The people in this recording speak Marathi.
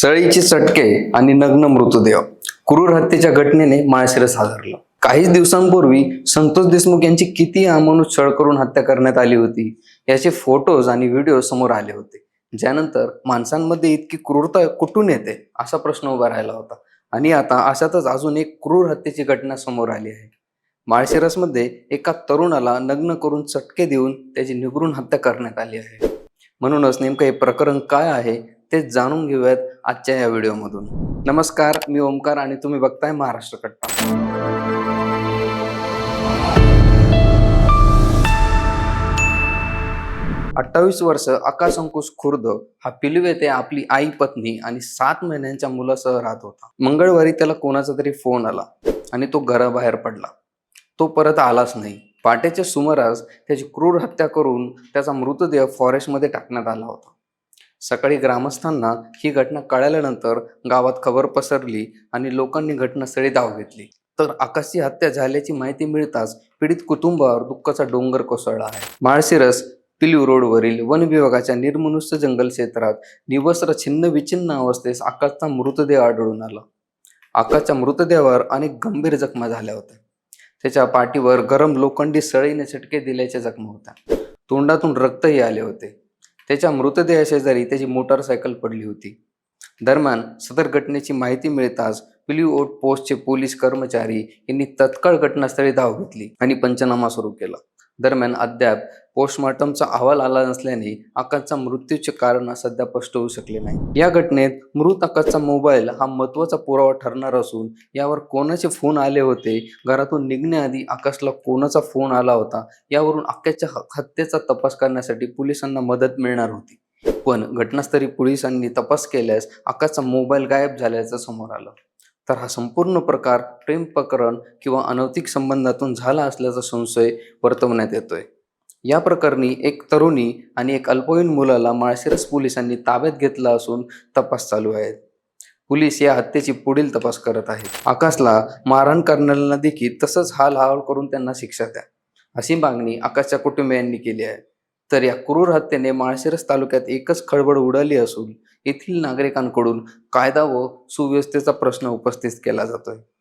सळीचे चटके आणि नग्न मृतदेह. क्रूर हत्येच्या घटनेने माळशिरस हादरलं. काहीच दिवसांपूर्वी संतोष देशमुख यांची किती अमानुष छळ करून हत्या करण्यात आली होती याचे फोटोज आणि व्हिडिओ समोर आले होते. ज्यानंतर माणसांमध्ये इतकी क्रूरता कुठून येते असा प्रश्न उभा राहिला होता. आणि आता अशातच अजून एक क्रूर हत्येची घटना समोर आली आहे. माळशिरसमध्ये एका तरुणाला नग्न करून चटके देऊन त्याची निगरून हत्या करण्यात आली आहे. म्हणूनच नेमकं हे प्रकरण काय आहे ते जाणून घेऊयात आजच्या या व्हिडिओमधून. नमस्कार मी ओमकार आणि तुम्ही बघताय महाराष्ट्र कट्टा. अठ्ठावीस वर्ष आकाश अंकुश खुर्द हा पिलवे येथे आपली आई पत्नी आणि सात महिन्यांच्या मुलासह राहत होता. मंगळवारी त्याला कोणाचा तरी फोन आला आणि तो घराबाहेर पडला. तो परत आलाच नाही. पहाटेच्या सुमारास त्याची क्रूर हत्या करून त्याचा मृतदेह फॉरेस्टमध्ये टाकण्यात आला होता. सकाळी ग्रामस्थांना ही घटना कळाल्यानंतर गावात खबर पसरली आणि लोकांनी घटनास्थळी धाव घेतली. तर आकाशची हत्या झाल्याची माहिती मिळताच पीडित कुटुंबावर दुःखाचा डोंगर कोसळला आहे. माळशिरस पिल्यू रोडवरील वन विभागाच्या निर्मनुष्य जंगल क्षेत्रात निवस्त्र छिन्न विछिन्न अवस्थेस आकाशचा मृतदेह आढळून आला. आकाशच्या मृतदेहावर अनेक गंभीर जखमा झाल्या होत्या. त्याच्या पाठीवर गरम लोखंडी सळीने छटके दिल्याच्या जखमा होत्या. तोंडातून रक्तही आले होते. त्याच्या मृतदेहाशेजारी त्याची मोटारसायकल पडली होती. दरम्यान सदर घटनेची माहिती मिळताच पिलीव ओट पोस्टचे पोलीस कर्मचारी यांनी तत्काळ घटनास्थळी धाव घेतली आणि पंचनामा सुरू केला. दरम्यान अद्याप पोस्टमॉर्टमचा अहवाल आला नसल्याने आकाशचा मृत्यूचे कारण सध्या स्पष्ट होऊ शकले नाही. या घटनेत मृत आकाशचा मोबाईल हा महत्त्वाचा पुरावा ठरणार असून यावर कोणाचे फोन आले होते घरातून निघण्याआधी आकाशला कोणाचा फोन आला होता यावरून आकाशच्या हत्येचा तपास करण्यासाठी पोलिसांना मदत मिळणार होती. पण घटनास्थळी पोलिसांनी तपास केल्यास आकाशचा मोबाईल गायब झाल्याचं समोर आलं. तर हा संपूर्ण प्रकार प्रेम प्रकरण किंवा अनैतिक संबंधातून झाला असल्याचा संशय वर्तवण्यात येतोय. या प्रकरणी एक तरुणी आणि एक अल्पवयीन मुलाला माळशिरस पोलिसांनी ताब्यात घेतला असून तपास चालू आहे. पोलीस या हत्येची पुढील तपास करत आहेत. आकाशला मारहाण करणाऱ्यांना देखील तसंच हाल हाल करून त्यांना शिक्षा द्या अशी मागणी आकाशच्या कुटुंबियांनी केली आहे. तर या क्रूर हत्येने माळशिरस तालुक्यात एकच खळबळ उडाली असून येथील नागरिकांकडून कायदा व सुव्यवस्थेचा प्रश्न उपस्थित केला जातोय.